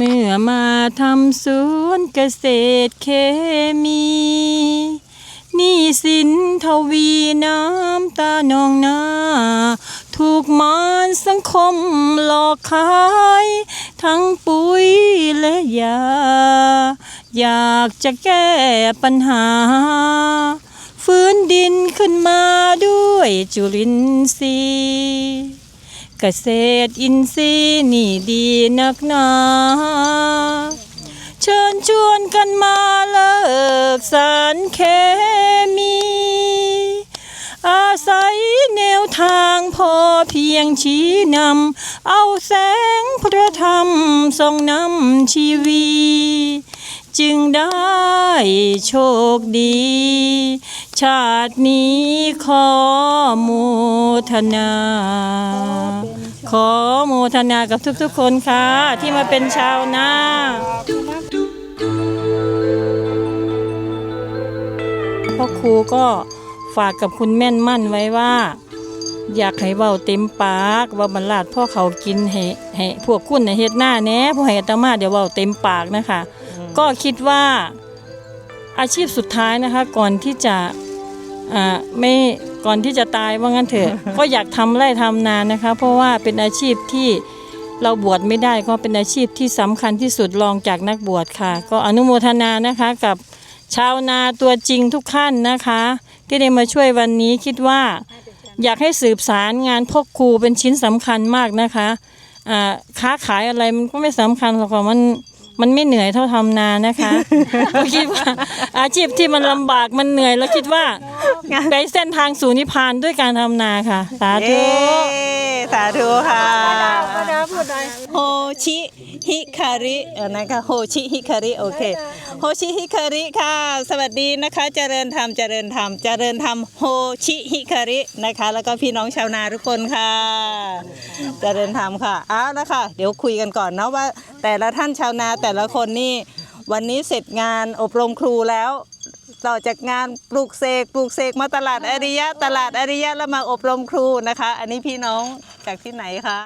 เมื่อมาทำสวนเกษตรเคมีนี้สินทวีน้ำตานองนา ถูกมารสังคมหลอกขาย ทั้งปุ๋ยและยา อยากจะแก้ปัญหา ฟื้นดินขึ้นมาด้วยจุลินทรีย์ เกษตรอินทรีย์นี่ดีนักหนาเชิญชวนกันมาเลิกสารเคมี อาศัยแนวทางพอเพียงชี้นำ เอาแสงพระธรรมส่องนำชีวีจึงได้โชคดี ชาตินี้ขอโมทนา ขอโมทนากับทุกๆคนค่ะ ที่มาเป็นชาวนาพ่อครูก็ฝากกับคุณแม่นมั่นไว้ว่า อยากให้เบาเต็มปากว่าบรรลาดพ่อเขากินให้ให้พวกคุณในเฮ็ดหน้าแน่พวกให้อามาเดี๋ยวเบาเต็มปากนะคะ ก็คิดว่าอาชีพสุดท้ายนะคะก่อนที่จะ อ่าไม่ก่อนที่จะตายว่างั้นเถอะ ก็อยากทำไร่ทำนานะคะ เพราะว่าเป็นอาชีพที่เราบวชไม่ได้ก็เป็นอาชีพที่สำคัญที่สุดรองจากนักบวชค่ะ ก็อนุโมทนานะคะกับชาวนาตัวจริงทุกท่านนะคะ ที่ได้มาช่วยวันนี้คิดว่า อยากให้สืบสารงานพ่อครูเป็นชิ้นสำคัญมากนะคะอ่าค้าขายอะไรมันก็ไม่สำคัญหรอกค่ะมัน มันไม่เหนื่อยเท่าทำนานะคะก็คิดว่าอาชีพที่มันลำบากมันเหนื่อยแล้วคิดว่าไปเส้นทางสู่นิพพานด้วยการทำนาค่ะ สาธุ เย้สาธุค่ะโฮชิฮิคาริเออนะคะโฮชิฮิคาริโอเคโฮชิฮิคาริค่ะ สวัสดีนะคะเจริญธรรมเจริญธรรมเจริญธรรมโฮชิฮิคารินะคะ แล้วก็พี่น้องชาวนาทุกคนค่ะ เจริญธรรมค่ะอ้าวนะคะเดี๋ยวคุยกันก่อนเนาะว่า แต่ละท่านชาวนาแต่ละคนนี่วันนี้เสร็จงานอบรมครูแล้ว ต่อจากงานปลูกเสกปลูกเสกมาตลาดอริยะ ตลาดอริยะแล้วมาอบรมครูนะคะ อันนี้พี่น้องจากที่ไหนคะ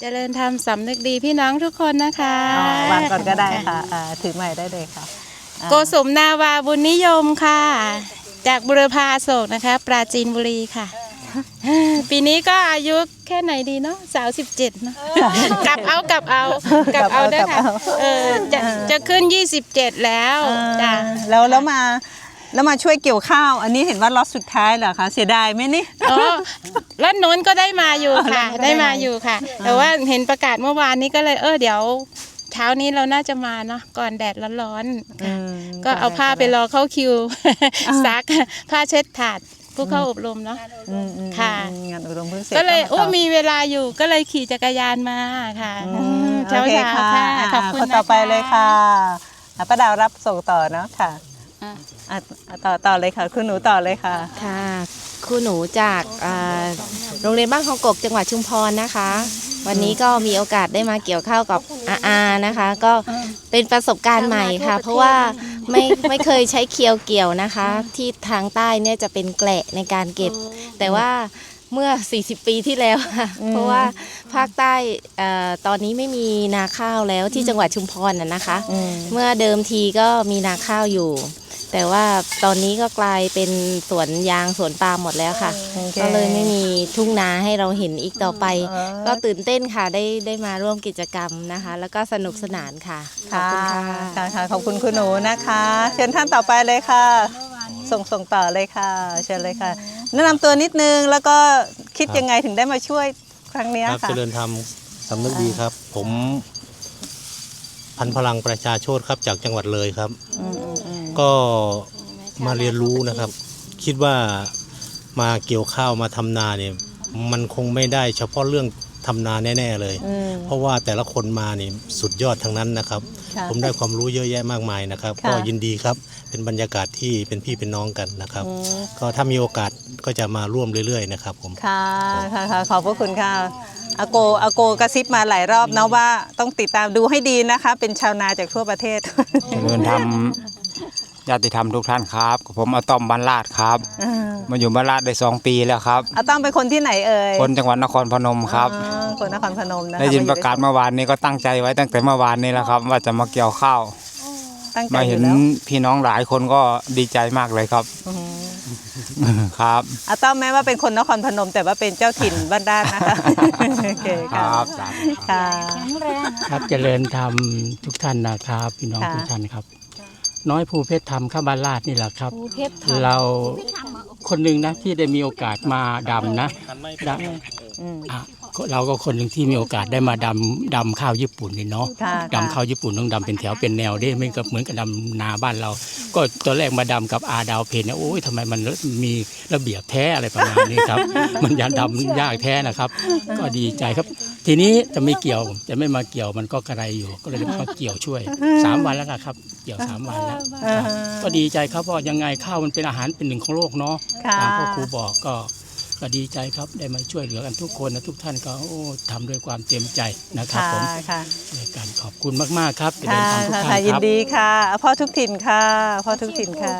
เจริญธรรมสำนึกดีพี่น้องทุกคนนะคะอ๋อวางก่อนก็ได้ค่ะอ่าถือใหม่ได้เลยค่ะอ่า โกสมนาวาบุญนิยมค่ะ จากบุรพาโศกนะคะ ปราจีนบุรีค่ะ ปีนี้ก็อายุแค่ไหนดีเนาะสาวสิบเจ็ดเนาะกลับเอากลับเอากลับเอาด้วยค่ะเออจะจะขึ้นยี่สิบเจ็ดแล้วจ้ะอ่าแล้วแล้วมาแล้วมาช่วยเกี่ยวข้าว อันนี้เห็นว่าล็อตสุดท้ายเหรอคะเสียดายไหมนี่อ๋อรถโน้นก็ได้มาอยู่ค่ะอ๋อได้มาอยู่ค่ะ แต่ว่าเห็นประกาศเมื่อวานนี้ก็เลยเออเดี๋ยวเช้านี้เราน่าจะมาเนาะก่อนแดดร้อนๆค่ะอืมก็เอาผ้าไปรอเข้าคิวซักผ้าเช็ดถาด ผู้เข้าอบรมเนาะ อืมอืมค่ะอืมงานอุดมเพิ่งเสร็จก็เลยาาโอ้ต่มีเวลาอยู่ก็เลยขี่จักรยานมาค่ะอืมเช้าโอเคเช้าค่ะขอบคุณคนนะต่อไปคะเลยค่ะอะป้าดาวรับส่งต่อเนาะค่ะ อะอะต่อต่อเลยค่ะ คุณหนูต่อเลยค่ะ ค่ะครูหนูจากอ่าโรงเรียนบ้านคลองกกจังหวัดชุมพรนะคะ วันนี้ก็มีโอกาสได้มาเกี่ยวข้าวกับอาอานะคะ ก็เป็นประสบการณ์ใหม่ค่ะ เพราะว่า ไม่ไม่เคยใช้เคียวเกี่ยวนะคะ ที่ทางใต้เนี่ยจะเป็นแกละในการเก็บ แต่ว่าเมื่อ 40 ปีที่แล้วค่ะเพราะว่าภาคใต้เอ่อตอนนี้ไม่มีนาข้าวแล้วที่จังหวัดชุมพรน่ะนะคะอืมเมื่อเดิมทีก็มีนาข้าวอยู่ แต่ว่าตอนนี้ก็กลายเป็นสวนยางสวนปาล์มหมดแล้วค่ะ โอเค ก็เลยไม่มีทุ่งนาให้เราเห็นอีกต่อไป อ๋อ ก็ตื่นเต้นค่ะได้ได้มาร่วมกิจกรรมนะคะ แล้วก็สนุกสนานค่ะขอบคุณค่ะ ค่ะค่ะขอบคุณคุณหนูนะคะ เชิญท่านต่อไปเลยค่ะ ส่งส่งต่อเลยค่ะ เชิญเลยค่ะ แนะนำตัวนิดนึงแล้วก็คิดครับยังไงถึงได้มาช่วยครั้งเนี้ยครับค่ะ เจริญธรรมสำนึกดีครับ ผม พันพลังประชาชนครับจากจังหวัดเลยครับ อืมอืมอืม ก็มาเรียนรู้นะครับ คิดว่ามาเกี่ยวข้าวมาทำนาเนี่ยมันคงไม่ได้เฉพาะเรื่องทำนาแน่ๆเลย อืม เพราะว่าแต่ละคนมานี่สุดยอดทั้งนั้นนะครับ ค่ะผมได้ความรู้เยอะแยะมากมายนะครับ ค่ะ ก็ยินดีครับเป็นบรรยากาศที่เป็นพี่เป็นน้องกันนะครับ อืมก็ถ้ามีโอกาสก็จะมาร่วมเรื่อยๆนะครับผม ค่ะค่ะค่ะขอบพระคุณค่ะอาโกอาโกกระซิบมาหลายรอบนะว่าต้องติดตามดูให้ดีนะคะ เป็นชาวนาจากทั่วประเทศ เจริญธรรม ญาติธรรมทุกท่านครับ ผมอาต้อมบรรลาดครับอ่ามาอยู่บรรลาดได้สองปีแล้วครับ อาต้อมเป็นคนที่ไหนเอ่ยคนจังหวัดนครพนมครับ อ๋อคนนครพนมนะคะได้ยินมประกาศเมื่อวานนี้ก็ตั้งใจไว้ตั้งแต่เมื่อวานนี้แล้วครับ ว่าจะมาเกี่ยวข้าว ตั้งใจมาอเห็ยู่นแล้วพี่น้องหลายคนก็ดีใจมากเลยครับ อืมครับ อาต้อมแม้ว่าเป็นคนนครพนม แต่ว่าเป็นเจ้าถิ่นบ้านด้านนะคะ โอเคคค่ะรับ ค่ะครับเจริญธรรมทุกท่านนะครับ พี่น้องค่ะ ทุกท่านครับ น้อยภูเพชรธรรมข้าบานลาดนี่แหละครับเราคนหนึ่งนะที่ได้มีโอกาสมาดำนะดำอืมอะเราก็คนหนึ่งที่มีโอกาสได้มาดำดำข้าวญี่ปุ่นนี่เนาะค่ะดำข้าวญี่ปุ่นต้องดำเป็นแถวเป็นแนวได้ไม่กับเหมือนกับดำนาบ้านเรา ก็ตอนแรกมาดำกับอาดาวเพนเนี่ยโอ้ยทำไมมันมีระเบียบแท้อะไรประมาณนี้ครับ มันยาดำยากแท้นะครับ ก็ดีใจครับ ทีนี้จะไม่เกี่ยวจะไม่มาเกี่ยวมันก็กระไรอยู่ ก็เลยมาเกี่ยวช่วยสามวันแล้วนะครับ เกี่ยวสามวันแล้วอ่าก็ดีใจครับเพราะยังไงข้าวมันเป็นอาหารเป็นหนึ่งของโลกเนาะค่ะตามพ่อครูบอกก็ก็ดีใจครับได้มาช่วยเหลือกันทุกคนนะทุกท่านก็โอ้ทำด้วยความเต็มใจนะครับค่ะผมค่ะในการขอบคุณมากๆครับเจริค่ะญธรรมทุกค่ะท่าค่ะนยิคนรับดีค่ะพ่อทุกถิ่นค่ะพ่อทุกถิ่นค่ะ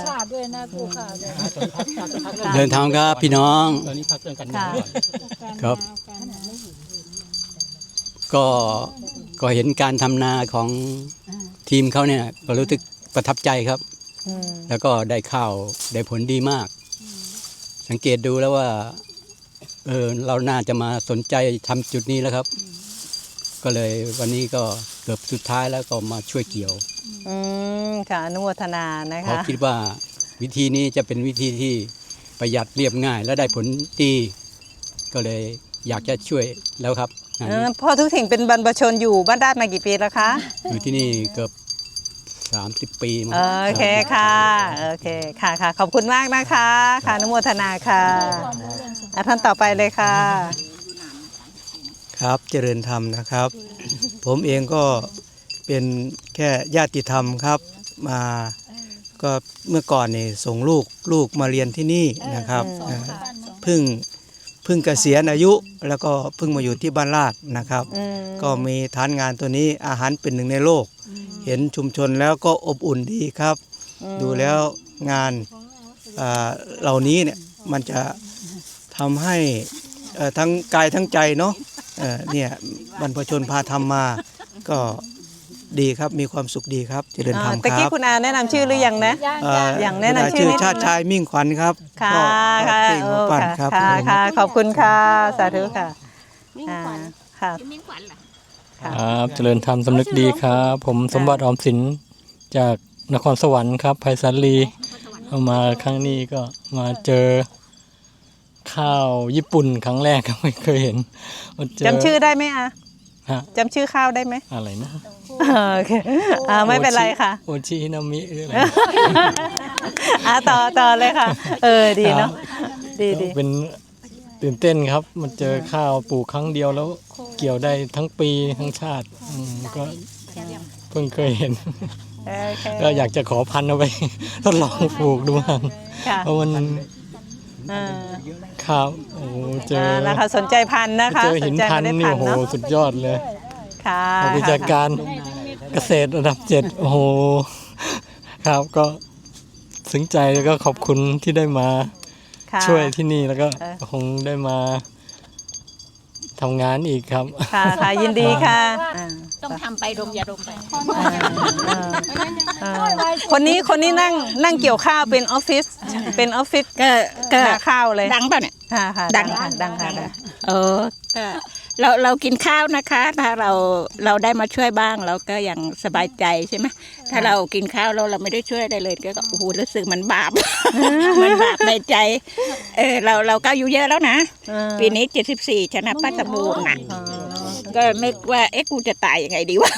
เดินทางครับพี่น้องตอนนี้พักเรื่องกันค่ะก่อนครับ ก็ก็เห็นการทำนาของทีมเขาเนี่ยก็รู้สึกประทับใจครับอืมแล้วก็ได้ข้าวได้ผลดีมาก สังเกตดูแล้วว่าเออเราน่าจะมาสนใจทำจุดนี้แล้วครับ ก็เลยวันนี้ก็เกือบสุดท้ายแล้วก็มาช่วยเกี่ยวอืมค่ะอนุโมทนานะเพราะคะคิดว่าวิธีนี้จะเป็นวิธีที่ประหยัดเรียบง่ายและได้ผลดี ก็เลยอยากจะช่วยแล้วครับงาน เอนี้อพ่อทุกถิ่นเป็นบรรพชนอยู่บ้านด้านมากี่ปีแล้วคะ อยู่ที่นี่เกือบสามสิบปีมั้งโอเคค่ะโอเคค่ะค่ะขอบคุณมากนะคะ ค่ะอนุโมทนาค่ะอะท่านต่อไปเลยค่ะ ครับเจริญธรรมนะครับ ผมเองก็เป็นแค่ญาติธรรมครับมาก็เมื่อก่อนนี่ส่งลูกลูกมาเรียนที่นี่นะครับเอ่อเพิ่งเพิ่งเกษียณอายุแล้วก็เพิ่งมาอยู่ที่บ้านลาดนะครับอืมก็มีฐานงานตัวนี้อาหารเป็นหนึ่งในโลก เห็นชุมชนแล้วก็อบอุ่นดีครับ ดูแล้วงานอ่าเหล่านี้เนี่ยมันจะทำให้เอ่อทั้งกายทั้งใจเนาะเอ่อเนี่ยบรรพชนพาทำมาก็ ดีครับ มีความสุขดีครับ เจริญธรรมตะคกี้รับคุณอาแนะนำชื่อหรือยังนะเอ่ออย่างแนะนำชื่อชื่อนิดนึงชาติชายมิ่งขวัญครับค่ะก็ค่ะที่โอ้มาปั่นคค่ะรับค่ะผมค่ะขอบคุณค่ะสาธุค่ะอ่าค่ะครับเจริญธรรมสำนึกดีครับ ผมสมบัติออมสินจากนครสวรรค์ครับไพศาลีเอามาครั้งนี้ก็มาเจอข้าวญี่ปุ่นครั้งแรกก็ไม่เคยเห็นมาเจอจำชื่อได้ไหมอะ ฮะ จำชื่อข้าวได้ไหมอะไรนะโอเคอ่าไม่เป็นไรค่ะโอชิฮินามิหรืออะไรอ่าต่อต่อเลยค่ะ เออดีเนาะดีดีก็เป็นตื่นเต้นครับมาเจอข้าวปลูกครั้งเดียวแล้วเกี่ยวได้ทั้งปีทั้งชาติอืมก็เพิ่งเคยเห็น โอเคก็อยากจะขอพันธุ์เอาไป ทดลองปลูกดูมันค่ะ เพราะมัน อ่าข้าวโอ้เจออ่านะคะสนใจพันธุ์นะคะเจอหินสใจพันเมล็ดธุ์นี่โอ้โหเนาะสุดยอดเลยค่ะนักวิชาการเกษตรระดับเจ็ดโอ้โหครับก็ซึ้งใจแล้วก็ขอบคุณที่ได้มาค่ะ ช่วยที่นี่แล้วก็เออ คงได้มาทำงานอีกครับ ค่ะค่ะยินดีค่ะอ่าต้องทำไปดมยาดมไป อ่าคนนี้คนนี้นั่งนั่งเกี่ยวข้าวเป็นออฟฟิศเป็นออฟฟิศก็ก็หาข้าวเลยดังเปล่าเนี่ย ค่ะค่ะดัดังงค่ะดังค่ะค่ะเออก็เราเรากินข้าวนะคะ ถ้าเราเราได้มาช่วยบ้างเราก็ยังสบายใจใช่ไหมถ้าเรากินข้าวแล้วเราไม่ได้ช่วยอะไรเลยก็โอ้โหรู้สึกมันบาป มันบาปในใจ เออเราเราก็อายุเยอะแล้วนะอ่าปีนี้ 74ชนะป้าสมบูรณ์น่ะ ก็นึกว่าเอ๊ะกูจะตายยังไงดีวะ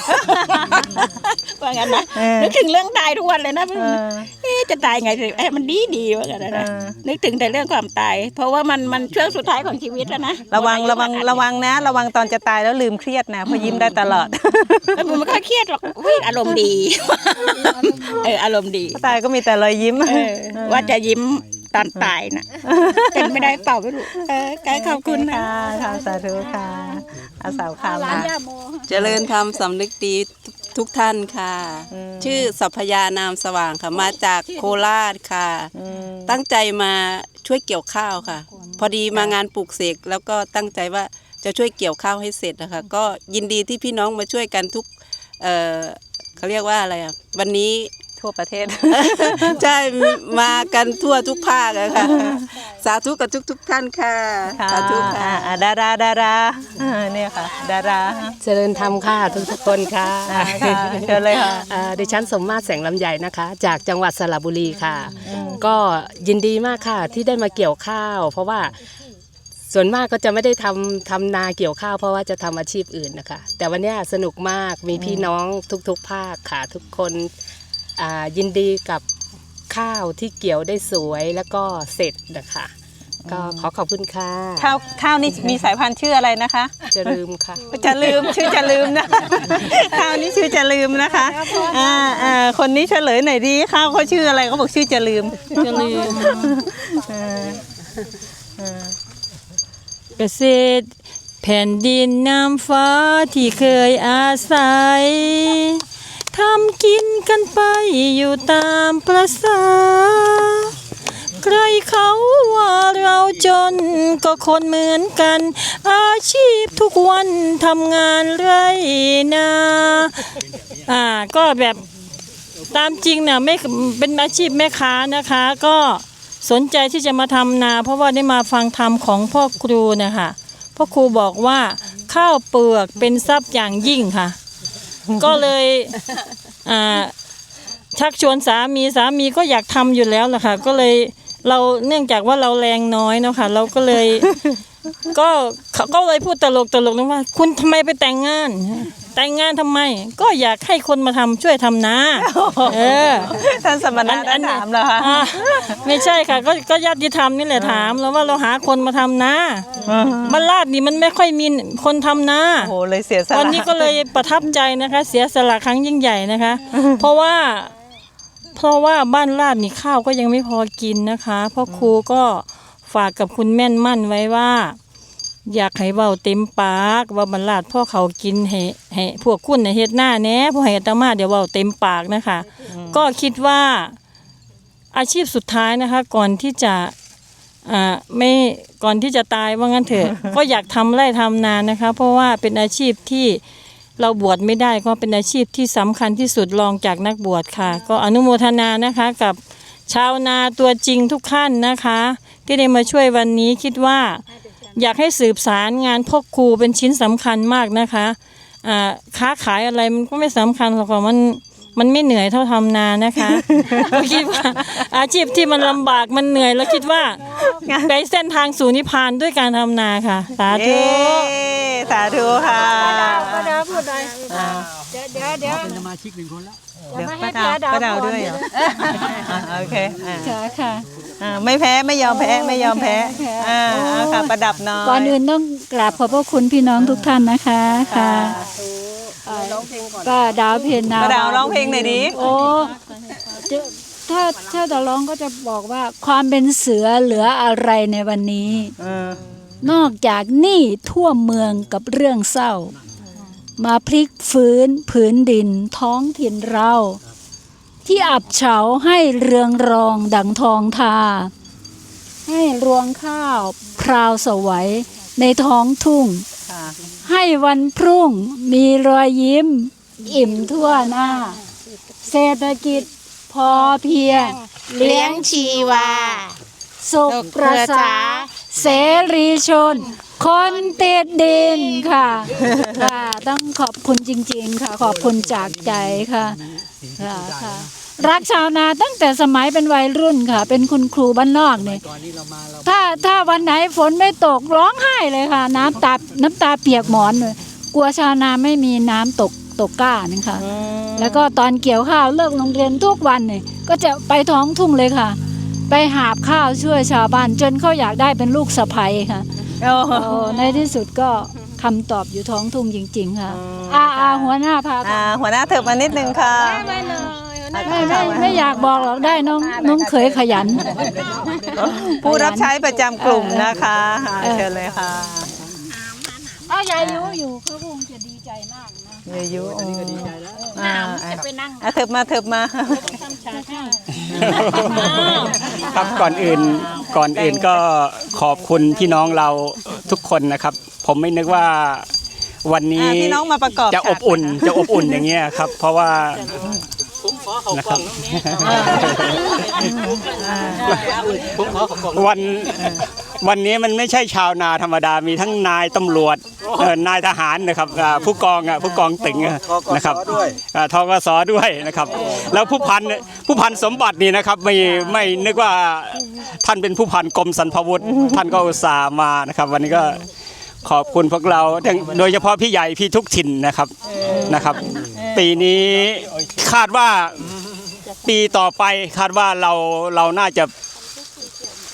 ว่างั้นนะเออนึกถึงเรื่องตายทุกวันเลยนะเออ เอ๊ะจะตายยังไงเอ๊ะมันดีดีว่างั้นนะเออ นึกถึงแต่เรื่องความตาย เพราะว่ามันมันช่วงสุดท้ายของชีวิตแล้วนะระวังระวังระวังนะ ระวังตอนจะตายแล้วลืมเครียดนะเพราะยิ้มได้ตลอดเออมันไม่ค่อยเครียดหรอกอุ๊ยอารมณ์ดีเอออารมณ์ดี ตายก็มีแต่รอยยิ้ม เออว่าจะยิ้มตอนตายน่ะเป็นไม่ได้เปล่าไม่รู้เออไกด์ขอบคุณนะ ค่ะค่ะสาธุค่ะ อาสาวคำนะเจริญธรรมสำนึกดีทุกทุกท่านค่ะ ชื่อสัพพยานามสว่างค่ะ มาจากโคราชค่ะตั้งใจมาช่วยเกี่ยวข้าวค่ะ พอดีมางานปลูกเสกแล้วก็ตั้งใจว่าจะช่วยเกี่ยวข้าวให้เสร็จนะคะ ก็ยินดีที่พี่น้องมาช่วยกันทุกเอ่อเขาเรียกว่าอะไรอะวันนี้ ทั่วประเทศ ใช่มากันทั่วทุกภาคอะค่ะ สาธุกับทุกทุกๆท่านค่ะ สาธุค่ะอ่าอ่าดาราดาราอ่าเนี่ยค่ะ ดาราเจริญธรรมค่ะทุกทุกๆคนค่ะอ่าค่ะเชิญเลยค่ะ อ่าดิฉันสมมาตรแสงลำใหญ่นะคะ จากจังหวัดสระบุรีค่ะ ก็ยินดีมากค่ะที่ได้มาเกี่ยวข้าว เพราะว่าส่วนมากก็จะไม่ได้ทำทำนาเกี่ยวข้าว เพราะว่าจะทำอาชีพอื่นนะคะ แต่วันเนี้ยสนุกมากมีพี่น้องทุกๆ ภาคค่ะทุกคนอ่า ยินดีกับข้าวที่เกี่ยวได้สวยแล้วก็เสร็จนะคะก็ขอขอบคุณค่ะข้าวข้าวนี่มีสายพันธุ์ชื่ออะไรนะคะ จะลืมค่ะ จะลืมชื่อจะลืมนะข้าวนี่ชื่อจะลืมนะคะอ่าอ่าคนนี้เฉลยหน่อยดีข้าวเขาชื่ออะไรเขาบอกชื่อจะลืมจะลืมอ่าอ่าเกษตรแผ่นดินน้ำฟ้าที่เคยอาศัยทำกินกันไปอยู่ตามประสา ใครเขาว่าเราจนก็คนเหมือนกัน อาชีพทุกวันทำงานไรนาอ่าก็แบบตามจริงนะไม่เป็นอาชีพแม่ค้านะคะ ก็สนใจที่จะมาทำนา เพราะว่าได้มาฟังธรรมของพ่อครูนะคะพ่อครูบอกว่าข้าวเปลือกเป็นทรัพย์อย่างยิ่งค่ะ ก็เลยอ่าชักชวนสามีสามีก็อยากทำอยู่แล้วล่ะค่ะ ก็เลยเราเนื่องจากว่าเราแรงน้อยเนาะค่ะ เราก็เลย ก็เขาก็เลยพูดตลกตลกนะว่า คุณทำไมไปแต่งงาน แต่งงานทำไม ก็อยากให้คนมาทำช่วยทำนาเออ ท่านสมณะท่านถามเหรอคะอ่าไม่ใช่ค่ะ ก็ก็ญาติธรรมนี่แหละถาม แล้วว่าเราหาคนมาทำนาบ้านลาดนี่มันไม่ค่อยมีคนทำนาโอ้โหเลยเสียสละวันนี้ก็เลยประทับใจนะคะ เสียสละครั้งยิ่งใหญ่นะคะ เพราะว่า เพราะว่าบ้านลาดนี่ข้าวก็ยังไม่พอกินนะคะ เพ่อครูก็ฝากกับคุณแม่นมั่นไว้ว่า อยากให้เบาเต็มปากว่าบรรลาดพ่อเขากินให้ให้พวกคุณในเฮ็ดหน้าแหน่พอให้อาตมาเดี๋ยวเบาเต็มปากนะคะ ก็คิดว่าอาชีพสุดท้ายนะคะ ก่อนที่จะอ่าไม่ก่อนที่จะตายว่างั้นเถอะ ก็อยากทำไร่ทำนานะคะ เพราะว่าเป็นอาชีพที่เราบวชไม่ได้ก็เป็นอาชีพที่สำคัญที่สุดรองจากนักบวชค่ะ ก็อนุโมทนานะคะกับชาวนาตัวจริงทุกท่านนะคะ ที่ได้มาช่วยวันนี้คิดว่า อยากให้สืบสารงานพ่อครูเป็นชิ้นสำคัญมากนะคะอ่าค้าขายอะไรมันก็ไม่สำคัญหรอกค่ะมันมันไม่เหนื่อยเท่าทำนานะคะก็คิดว่าอาชีพที่มันลำบากมันเหนื่อยแล้วคิดว่าไปเส้นทางสู่นิพพานด้วยการทำนาค่ะ สาธุเย้สาธุค่ะป้าดาวพูดหน่อยอ่าเดี๋ยวเดี๋ยวเดี๋ยวเป็นสมาชิกหนึ่งคนแล้ว เดี๋ยวป้าดาวป้าดาวด้วยเหรออ่าโอเคอ่าค่ะค่ะ อ่าไม่แพ้ไม่ยอมแพ้ไม่ยอมแพ้อ่าเอาค่ะประดับน้อย ก่อนอื่นต้องกราบขอบพระคุณพี่น้องทุกท่านนะคะค่ะป้าดาวเพนนาป้าดาวร้องเพลงหน่อยดิ โอ้จะถ้าถ้าจะร้องก็จะบอกว่าความเป็นเสือเหลืออะไรในวันนี้ เออนอกจากหนี้ทั่วเมืองกับเรื่องเศร้า มาพลิกฟื้นผืนดินท้องถิ่นเรา ที่อับเฉาให้เรืองรองดังทองทา ให้รวงข้าวพราวสวัยในท้องทุ่ง ให้วันพรุ่งมีรอยยิ้ม อิ่มทั่วหน้า เศรษฐกิจพอเพียง เลี้ยงชีวา สุขประสาเสรีชน คนติดดินค่ะค่ะ ต้องขอบคุณจริง ๆ ค่ะ ขอบคุณจากใจค่ะค่ะค่ะ รักชาวนาตั้งแต่สมัยเป็นวัยรุ่นค่ะ เป็นคุณครูบ้านนอกเนี่ยถ้าถ้าวันไหนฝนไม่ตกร้องไห้เลยค่ะ น้ำตาน้ำตาเปียกหมอนเลยกลัวชาวนาไม่มีน้ำตกตกก้านี่ค่ะ แล้วก็ตอนเกี่ยวข้าวเลิกโรงเรียนทุกวันเนี่ยก็จะไปท้องทุ่งเลยค่ะ ไปหาบข้าวช่วยชาวบ้านจนเขาอยากได้เป็นลูกสะใภ้ค่ะ โอ้โหโอ้ในที่สุดก็คำตอบอยู่ท้องทุ่งจริง ๆ ค่ะอาอาหัวหน้าพาไปอ่าหัวหน้าเถิบมานิดนึงค่ะไม่ไม่ไม่อยากบอกหรอกได้น้องน้องเคยขยัน ผู้รับใช้ประจำกลุ่มนะคะอ่าเออ เชิญเลยค่ะอ้าวยายรู้อยู่เขาคงจะดีใจมากนะ เยายุอื มอ่าอะเถิบมาเถิบมาครับก่อนอื่นก่อนอื่นก็ขอบคุณพี่น้องเราทุกคนนะครับ ผมไม่นึกว่าวันนี้อ่าพี่น้องมาประกอบจะอบอุ่นจะอบอุ่นอย่างเงี้ยครับ เพราะว่า นะครับวันวันนี้มันไม่ใช่ชาวนาธรรมดามีทั้งนายตำรวจเอ่อนายทหารนะครับอ่าผู้กองอะผู้กองตึงอะนะครับอ่าทกสด้วยนะครับ แล้วผู้พันผู้พันสมบัตินี่นะครับไม่ไม่นึกว่าท่านเป็นผู้พันกรมสรรพาวุธท่านก็อุตส่าห์มานะครับ วันนี้ก็ ขอบคุณพวกเราทั้งโดยเฉพาะพี่ใหญ่พี่ทุกถิ่นนะครับนะครับ ปีนี้คาดว่าปีต่อไปคาดว่าเราเราน่าจะ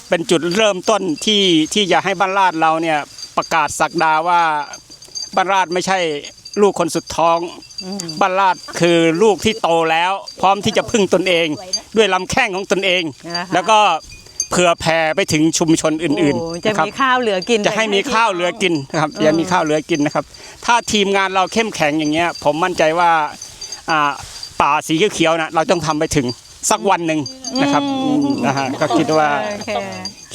เป็นจุดเริ่มต้นที่ที่จะให้บ้านราดเราเนี่ยประกาศสักดาว่าบ้านราดไม่ใช่ลูกคนสุดท้องบ้านราดคือลูกที่โตแล้ว พร้อมที่จะพึ่งตนเอง ด้วยลำแข้งของตนเองนะคะแล้วก็ เผื่อแผ่ไปถึงชุมชนอื่นโอ้ๆจะนะครับ มีข้าวเหลือกินจะให้มีข้าวเหลือกินนะครับจะมีข้าวเหลือกินนะครับ ถ้าทีมงานเราเข้มแข็งอย่างเงี้ย ผมมั่นใจว่าอ่าป่าสีเขียวๆนะเราต้องทำไปถึงสักวันหนึ่งนะครับนะฮะก็คิดว่าโอเค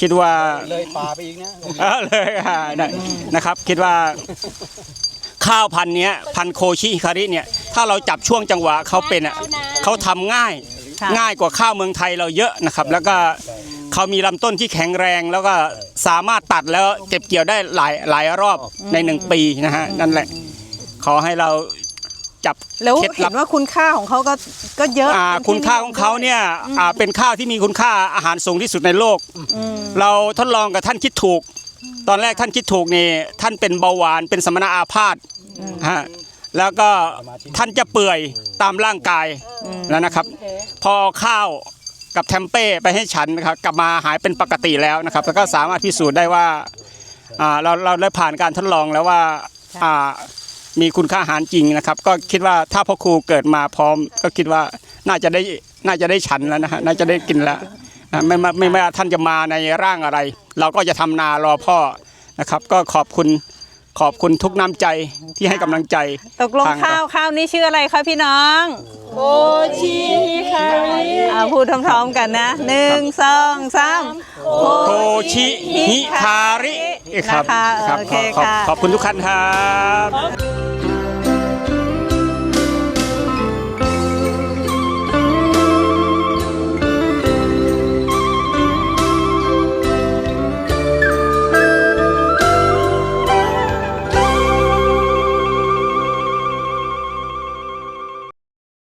คิดว่าเลยป่าไปอีกนะ เออเลยอ่าได้นะครับ คิดว่าข้าวพันธุ์เนี้ยพันธุ์โคชิฮิคาริเนี่ยถ้าเราจับช่วงจังหวะเขาเป็นอะเขาทำง่าย ค่ะ ง่ายกว่าข้าวเมืองไทยเราเยอะนะครับ แล้วก็ เขามีลำต้นที่แข็งแรงแล้วก็สามารถตัดแล้วเก็บเกี่ยวได้หลายหลายรอบในหนึ่งปีนะฮะนั่นแหละ ขอให้เราจับแล้วเคล็ดเห็ลับนว่าคุณค่าของเขาก็ก็เยอะอ่าคุณค่าของเขาเนี่ยอ่าเป็นข้าวที่มีคุณค่าอาหารสูงที่สุดในโลกเราทดลองกับท่านคิดถูก ตอนแรกท่านคิดถูกนี่ท่านเป็นเบาหวานเป็นสมณะอาพาธฮะแล้วก็ท่านจะเปื่อยตามร่างกายแล้วนะครับ พอข้าว กับแทมเป้ไปให้ฉันนะครับกลับมาหายเป็นปกติแล้วนะครับแล้วก็สามารถพิสูจน์ได้ว่าอ่าเราเราได้ผ่านการทดลองแล้วว่าอ่ามีคุณค่าอาหารจริงนะครับ ก็คิดว่าถ้าพ่อครูเกิดมาพร้อม ก็คิดว่าน่าจะได้น่าจะได้ฉันแล้วนะฮะน่าจะได้กินแล้วนะไม่ไม่ไม่ไม่ว่าท่านจะมาในร่างอะไร เราก็จะทำนารอพ่อนะครับ ก็ขอบคุณขอบคุณทุกน้ำใจที่ให้กำลังใจตกลงทางข้าวข้าวนี้ชื่ออะไรคะพี่น้อง โอชิคาริอ่าพูดพร้อมๆกันนะหนึ่งสองสามโคชิฮิคาริ ครับนะคะครับโอขเคอบขอบค่ะ ขอบคุณทุกท่านครับ